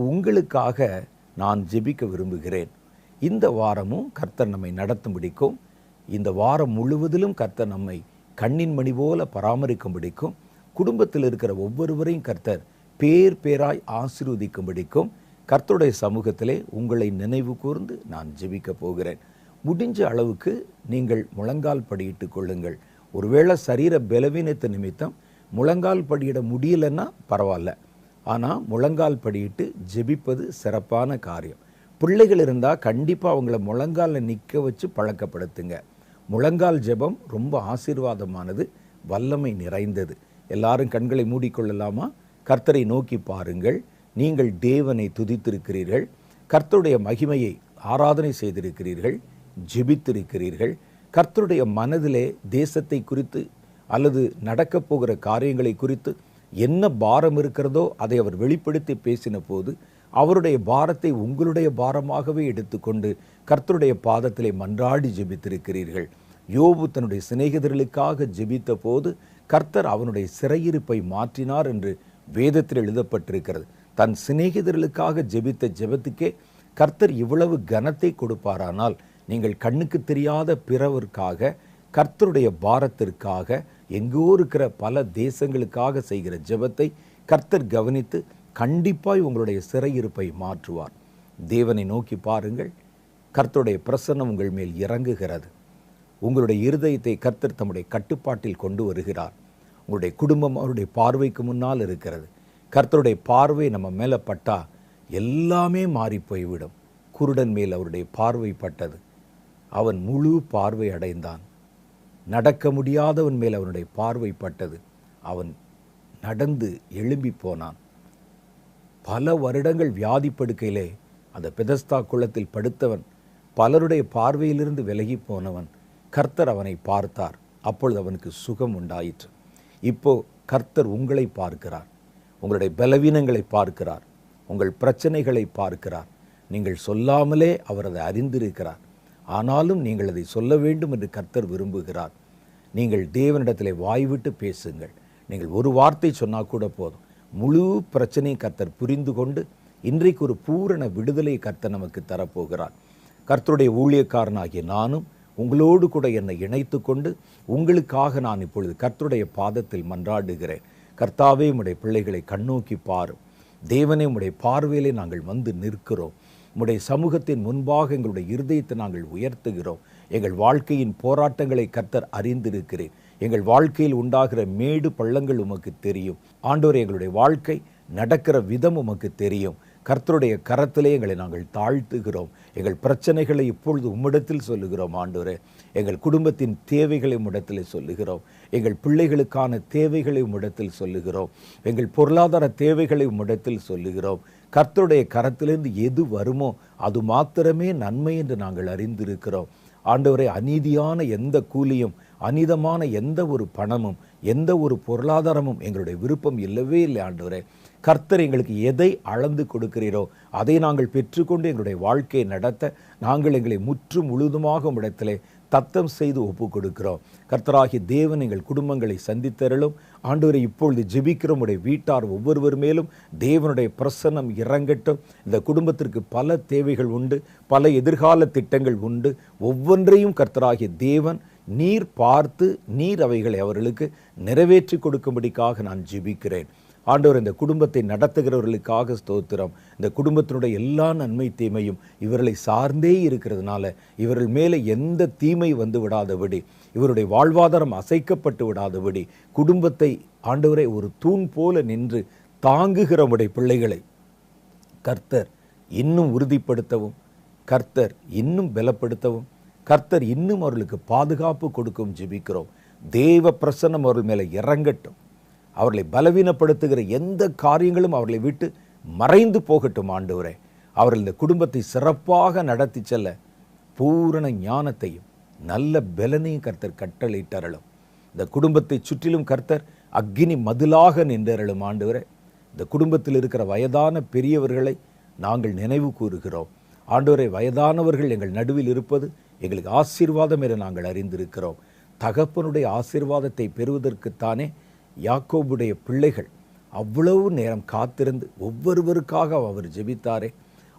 உங்களுக்காக நான் ஜெபிக்க விரும்புகிறேன். இந்த வாரமும் கர்த்தர் நம்மை நடத்தும்படிக்கும் இந்த வாரம் முழுவதிலும் கர்த்தர் நம்மை கண்ணின் மணி போல பராமரிக்கும்படிக்கும் குடும்பத்தில் இருக்கிற ஒவ்வொருவரையும் கர்த்தர் பேர் பேராய் ஆசீர்வதிக்கும்படிக்கும் கர்த்தருடைய சமூகத்திலே உங்களை நினைவு கூர்ந்து நான் ஜெபிக்க போகிறேன். முடிஞ்ச அளவுக்கு நீங்கள் முழங்கால் படியிட்டுக் கொள்ளுங்கள். ஒருவேளை சரீர பலவீனத்து நிமித்தம் முழங்கால் படியிட முடியலன்னா பரவாயில்ல. ஆனால் முழங்கால் படியிட்டு ஜெபிப்பது சிறப்பான காரியம். பிள்ளைகள் இருந்தால் கண்டிப்பாக அவங்கள முழங்காலில் நிற்க வச்சு பழக்கப்படுத்துங்க. முழங்கால் ஜெபம் ரொம்ப ஆசீர்வாதமானது வல்லமை நிறைந்தது. எல்லாரும் கண்களை மூடிக்கொள்ளலாமா? கர்த்தரை நோக்கி பாருங்கள். நீங்கள் தேவனை துதித்திருக்கிறீர்கள். கர்த்தருடைய மகிமையை ஆராதனை செய்திருக்கிறீர்கள். ஜெபித்திருக்கிறீர்கள். கர்த்தருடைய மனதிலே தேசத்தை குறித்து அல்லது நடக்கப் போகிற காரியங்களை குறித்து என்ன பாரம் இருக்கிறதோ அதை அவர் வெளிப்படுத்தி பேசின போது அவருடைய பாரத்தை உங்களுடைய பாரமாகவே எடுத்துக்கொண்டு கர்த்தருடைய பாதத்திலே மன்றாடி ஜெபித்திருக்கிறீர்கள். யோபு தன்னுடைய சிநேகிதர்களுக்காக ஜெபித்த போது கர்த்தர் அவனுடைய சிறையிருப்பை மாற்றினார் என்று வேதத்தில் எழுதப்பட்டிருக்கிறது. தன் சிநேகிதர்களுக்காக ஜெபித்த ஜெபத்துக்கே கர்த்தர் இவ்வளவு கனத்தை கொடுப்பாரானால் நீங்கள் கண்ணுக்கு தெரியாத பிறவிற்காக கர்த்தருடைய பாரத்திற்காக எங்கோ இருக்கிற பல தேசங்களுக்காக செய்கிற ஜெபத்தை கர்த்தர் கவனித்து கண்டிப்பாய் உங்களுடைய சிறையிருப்பை மாற்றுவார். தேவனை நோக்கி பாருங்கள். கர்த்தருடைய பிரசன்னம் உங்கள் மேல் இறங்குகிறது. உங்களுடைய இருதயத்தை கர்த்தர் தம்முடைய கட்டுப்பாட்டில் கொண்டு வருகிறார். உங்களுடைய குடும்பம் அவருடைய பார்வைக்கு முன்னால் இருக்கிறது. கர்த்தருடைய பார்வை நம்ம மேலே பட்டா எல்லாமே மாறி போய்விடும் குருடன் மேல் அவருடைய பார்வை பட்டது. அவன் முழு பார்வை அடைந்தான். நடக்க முடியாதவன் மேல் அவனுடைய பார்வை பட்டது. அவன் நடந்து எழும்பி போனான். பல வருடங்கள் வியாதி படுக்கையிலே அந்த பெதஸ்தா குளத்தில் படுத்தவன் பலருடைய பார்வையிலிருந்து விலகி போனவன் கர்த்தர் அவனை பார்த்தார். அப்பொழுது அவனுக்கு சுகம் உண்டாயிற்று. இப்போ கர்த்தர் உங்களை பார்க்கிறார். உங்களுடைய பலவீனங்களை பார்க்கிறார். உங்கள் பிரச்சனைகளை பார்க்கிறார். நீங்கள் சொல்லாமலே அவர் அதை அறிந்திருக்கிறார். ஆனாலும் நீங்கள் அதை சொல்ல வேண்டும் என்று கர்த்தர் விரும்புகிறார். நீங்கள் தேவனிடத்திலே வாய்விட்டு பேசுங்கள். நீங்கள் ஒரு வார்த்தை சொன்னால் கூட போதும். முழு பிரச்சனையை கர்த்தர் புரிந்து கொண்டு இன்றைக்கு ஒரு பூரண விடுதலை கர்த்தர் நமக்கு தரப்போகிறார். கர்த்தருடைய ஊழியக்காரனாகிய நானும் உங்களோடு கூட என்னை இணைத்து கொண்டு உங்களுக்காக நான் இப்பொழுது கர்த்தருடைய பாதத்தில் மன்றாடுகிறேன். கர்த்தாவே உடைய பிள்ளைகளை கண்ணோக்கி பாரும். தேவனே உடைய பார்வையிலே நாங்கள் வந்து நிற்கிறோம். உம்முடைய சமூகத்தின் முன்பாக எங்களுடைய இருதயத்தை நாங்கள் உயர்த்துகிறோம். எங்கள் வாழ்க்கையின் போராட்டங்களை கர்த்தர் அறிந்திருக்கிறேன் எங்கள் வாழ்க்கையில் உண்டாகிற மேடு பள்ளங்கள் உமக்கு தெரியும். ஆண்டோர் எங்களுடைய வாழ்க்கை நடக்கிற விதம் உமக்கு தெரியும். கர்த்தருடைய கரத்திலே எங்களை நாங்கள் தாழ்த்துகிறோம். எங்கள் பிரச்சனைகளை இப்பொழுது உம்மிடத்தில் சொல்லுகிறோம் ஆண்டோரே எங்கள் குடும்பத்தின் தேவைகளை உம்மிடத்தில் சொல்லுகிறோம். எங்கள் பிள்ளைகளுக்கான தேவைகளை உம்மிடத்தில் சொல்லுகிறோம். எங்கள் பொருளாதார தேவைகளை உம்மிடத்தில் சொல்லுகிறோம். கர்த்தருடைய கரத்திலிருந்து எது வருமோ அது மாத்திரமே நன்மை என்று நாங்கள் அறிந்திருக்கிறோம். ஆண்டவரை அநீதியான எந்த கூலியும் அநீதமான எந்த ஒரு பணமும் எந்த ஒரு பொருளாதாரமும் எங்களுடைய விருப்பம் இல்லவே இல்லை ஆண்டவரே. கர்த்தர் எங்களுக்கு எதை அளந்து கொடுக்கிறீரோ அதை நாங்கள் பெற்றுக்கொண்டு எங்களுடைய வாழ்க்கையை நடத்த நாங்கள் எங்களை முற்றும் முழுதுமாக இடத்திலே தத்தம் செய்து ஒப்பு கொடுக்கிறோம் கர்த்தராகி தேவன் எங்கள் குடும்பங்களை சந்தித்தருளும். ஆண்டவரை இப்பொழுது ஜெபிக்கிறோமுடைய உடைய வீட்டார் ஒவ்வொருவர் மேலும் தேவனுடைய பிரசன்னம் இறங்கட்டும். இந்த குடும்பத்திற்கு பல தேவைகள் உண்டு பல எதிர்கால திட்டங்கள் உண்டு. ஒவ்வொன்றையும் கர்த்தராகிய தேவன் நீர் பார்த்து நீர் அவைகளை அவர்களுக்கு நிறைவேற்றி கொடுக்கும்படிக்காக நான் ஜெபிக்கிறேன். ஆண்டவர் இந்த குடும்பத்தை நடத்துகிறவர்களுக்காக ஸ்தோத்திரம். இந்த குடும்பத்தினுடைய எல்லா நன்மை தீமையும் இவர்களை சார்ந்தே இருக்கிறதுனால இவர்கள் மேலே எந்த தீமை வந்து விடாதபடி இவருடைய வாழ்வாதாரம் அசைக்கப்பட்டு விடாதபடி குடும்பத்தை ஆண்டவரை ஒரு தூண் போல நின்று தாங்குகிற உடைய பிள்ளைகளை கர்த்தர் இன்னும் உறுதிப்படுத்தவும் கர்த்தர் இன்னும் பலப்படுத்தவும் கர்த்தர் இன்னும் அவர்களுக்கு பாதுகாப்பு கொடுக்கும் ஜெபிக்கிறோம். தேவ பிரசன்னம் அவர்கள் மேலே இறங்கட்டும். அவர்களை பலவீனப்படுத்துகிற எந்த காரியங்களும் அவர்களை விட்டு மறைந்து போகட்டும் ஆண்டவரே. அவர்கள் இந்த குடும்பத்தை சிறப்பாக நடத்தி செல்ல பூரண ஞானத்தையும் நல்ல பலனையும் கர்த்தர் கட்டளையிட்டரலும் இந்த குடும்பத்தை சுற்றிலும் கர்த்தர் அக்னி மதிலாக நின்றரலும் ஆண்டவரே. இந்த குடும்பத்தில் இருக்கிற வயதான பெரியவர்களை நாங்கள் நினைவு கூறுகிறோம். ஆண்டோரை வயதானவர்கள் எங்கள் நடுவில் இருப்பது எங்களுக்கு ஆசீர்வாதம் என நாங்கள் அறிந்திருக்கிறோம். தகப்பனுடைய ஆசீர்வாதத்தை பெறுவதற்குத்தானே யாக்கோபுடைய பிள்ளைகள் அவ்வளவு நேரம் காத்திருந்து ஒவ்வொருவருக்காக அவர் ஜெபித்தாரே.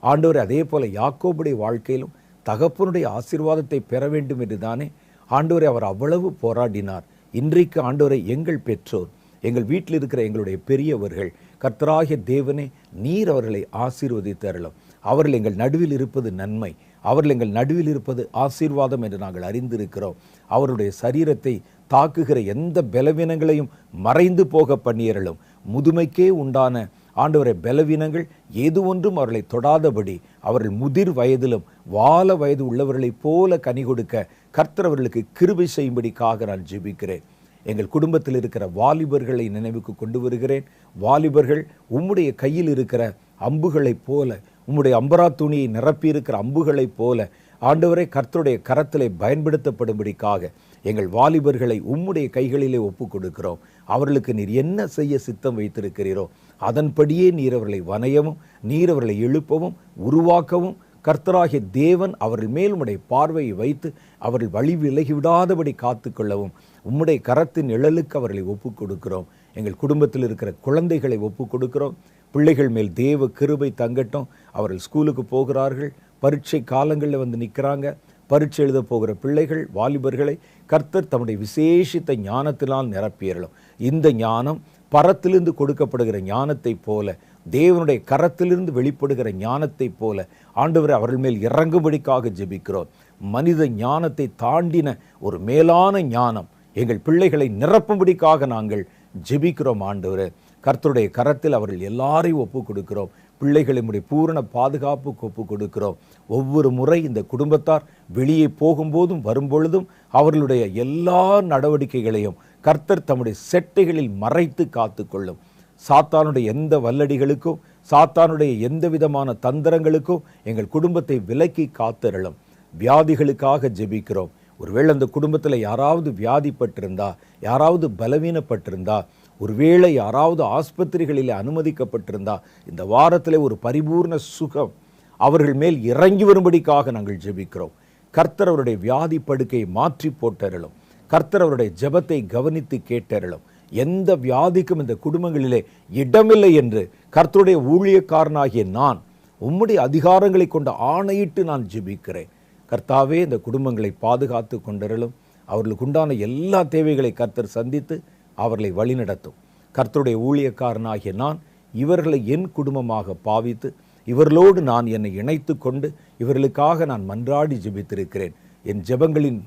ஆண்டவர் அதே போல யாக்கோபுடைய வாழ்க்கையிலும் தகப்பனுடைய ஆசீர்வாதத்தை பெற வேண்டும் என்று தானே ஆண்டவரை அவர் அவ்வளவு போராடினார். இன்றைக்கு ஆண்டவரை எங்கள் பெற்றோர் எங்கள் வீட்டில் இருக்கிற எங்களுடைய பெரியவர்கள் கர்த்தராகிய தேவனே நீர் அவர்களை ஆசீர்வதித்து அருளும். அவர்கள் எங்கள் நடுவில் இருப்பது நன்மை அவர்கள் எங்கள் நடுவில் இருப்பது ஆசீர்வாதம் என்று நாங்கள் அறிந்திருக்கிறோம். அவருடைய சரீரத்தை தாக்குகிற எந்த பலவீனங்களையும் மறைந்து போக பண்ணியறலும் முதுமைக்கே உண்டான ஆண்டவரை பலவீனங்கள் எது ஒன்றும் அவர்களை தொடாதபடி அவர்கள் முதிர் வயதிலும் வால வயது உள்ளவர்களைப் போல கனி கொடுக்க கர்த்தர் அவர்களுக்கு கிருபை செய்யும்படிக்காக நான் ஜெபிக்கிறேன். எங்கள் குடும்பத்தில் இருக்கிற வாலிபர்களை நினைவுக்கு கொண்டு வருகிறேன். வாலிபர்கள் உம்முடைய கையில் இருக்கிற அம்புகளைப் போல உம்முடைய அம்பரா துணியை நிரப்பி இருக்கிற அம்புகளைப் போல ஆண்டவரை கர்த்தருடைய கரத்திலே பயன்படுத்தப்படும்படிக்காக எங்கள் வாலிபர்களை உம்முடைய கைகளிலே ஒப்பு கொடுக்கிறோம் அவர்களுக்கு நீர் என்ன செய்ய சித்தம் வைத்திருக்கிறீரோ அதன்படியே நீர் அவர்களை வனையவும் நீர் அவர்களை எழுப்பவும் உருவாக்கவும் கர்த்தராகிய தேவன் அவர்கள் மேல் உடைய பார்வையை வைத்து அவர்கள் வழி விலகி விடாதபடி காத்துக்கொள்ளவும் உம்முடைய கரத்தின் நிழலுக்கு அவர்களை ஒப்புக் கொடுக்கிறோம் எங்கள் குடும்பத்தில் இருக்கிற குழந்தைகளை ஒப்புக் கொடுக்கிறோம் பிள்ளைகள் மேல் தேவ கிருபை தங்கட்டும். அவர்கள் ஸ்கூலுக்கு போகிறார்கள் பரீட்சை காலங்களில் வந்து நிற்கிறாங்க. பரீட்சை எழுத போகிற பிள்ளைகள் வாலிபர்களை கர்த்தர் தம்முடைய விசேஷித்த ஞானத்தினால் நிரப்பியறலும் இந்த ஞானம் பரத்திலிருந்து கொடுக்கப்படுகிற ஞானத்தைப் போல தேவனுடைய கரத்திலிருந்து வெளிப்படுகிற ஞானத்தைப் போல ஆண்டவர் அவர்கள் மேல் இறங்கும்படிக்காக ஜெபிக்கிறோம். மனித ஞானத்தை தாண்டின ஒரு மேலான ஞானம் எங்கள் பிள்ளைகளை நிரப்பும்படிக்காக நாங்கள் ஜெபிக்கிறோம் ஆண்டவர். கர்த்தருடைய கரத்தில் அவர்கள் எல்லாரையும் ஒப்பு கொடுக்கிறோம் பிள்ளைகளுடைய பூரண பாதுகாப்புக்கு ஒப்பு கொடுக்கிறோம். ஒவ்வொரு முறை இந்த குடும்பத்தார் வெளியே போகும்போதும் வரும்பொழுதும் அவர்களுடைய எல்லா நடவடிக்கைகளையும் கர்த்தர் தம்முடைய செட்டைகளில் மறைத்து காத்துக்கொள்ளும். சாத்தானுடைய எந்த வல்லடிகளுக்கும் சாத்தானுடைய எந்த விதமான தந்திரங்களுக்கும் எங்கள் குடும்பத்தை விலக்கி காத்திரளும். வியாதிகளுக்காக ஜெபிக்கிறோம். ஒருவேளை அந்த குடும்பத்தில் யாராவது வியாதிப்பட்டிருந்தா யாராவது பலவீனப்பட்டிருந்தா ஒருவேளை யாராவது ஆஸ்பத்திரிகளில் அனுமதிக்கப்பட்டிருந்தா இந்த வாரத்தில் ஒரு பரிபூர்ண சுகம் அவர்கள் மேல் இறங்கி வரும்படிக்காக நாங்கள் ஜெபிக்கிறோம். கர்த்தர் அவருடைய வியாதி படுக்கையை மாற்றி போட்டருளும். கர்த்தர் அவருடைய ஜெபத்தை கவனித்து கேட்டருளும். எந்த வியாதிக்கும் இந்த குடும்பங்களிலே இடமில்லை என்று கர்த்தருடைய ஊழியக்காரனாகிய நான் உம்முடைய அதிகாரங்களை கொண்ட ஆணையிட்டு நான் ஜெபிக்கிறேன். கர்த்தாவே இந்த குடும்பங்களை பாதுகாத்து கொண்டிருளும். அவர்களுக்கு உண்டான எல்லா தேவைகளை கர்த்தர் சந்தித்து அவர்களை வழிநடத்தும். கர்த்தருடைய ஊழியக்காரனாகிய நான் இவர்களை என் குடும்பமாக பாவித்து இவர்களோடு நான் என்னை இணைத்து கொண்டு இவர்களுக்காக நான் மன்றாடி ஜெபித்திருக்கிறேன். என் ஜெபங்களின்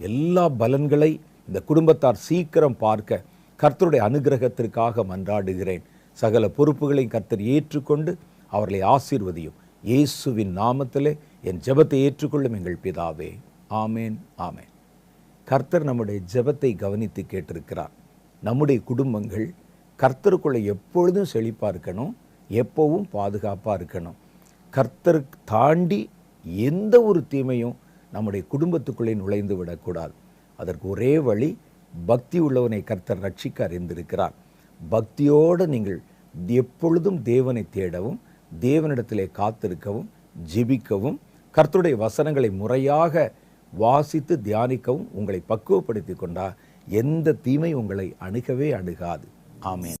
எல்லா பலன்களை இந்த குடும்பத்தார் சீக்கிரம் பார்க்க கர்த்தருடைய அனுகிரகத்திற்காக மன்றாடுகிறேன். சகல பொறுப்புகளை கர்த்தர் ஏற்றுக்கொண்டு அவர்களை ஆசீர்வதியும். இயேசுவின் நாமத்திலே என் ஜெபத்தை ஏற்றுக்கொள்ளும் எங்கள் பிதாவே. ஆமேன் ஆமேன். கர்த்தர் நம்முடைய ஜெபத்தை கவனித்து கேட்டிருக்கிறார். நம்முடைய குடும்பங்கள் கர்த்தருக்குள்ளே எப்பொழுதும் செழிப்பாக இருக்கணும் எப்போவும் பாதுகாப்பாக இருக்கணும். கர்த்தர் தாண்டி எந்த ஒரு தீமையும் நம்முடைய குடும்பத்துக்குள்ளே நுழைந்து விடக்கூடாது. அதற்கு ஒரே வழி பக்தி உள்ளவனை கர்த்தர் ரட்சிக்க அறிந்திருக்கிறார். பக்தியோடு நீங்கள் எப்பொழுதும் தேவனை தேடவும் தேவனிடத்திலே காத்திருக்கவும் ஜெபிக்கவும் கர்த்தருடைய வசனங்களை முறையாக வாசித்து தியானிக்கவும் உங்களை பக்குவப்படுத்தி கொண்டா எந்த தீமை உங்களை அணுகவே அணுகாது. ஆமேன்.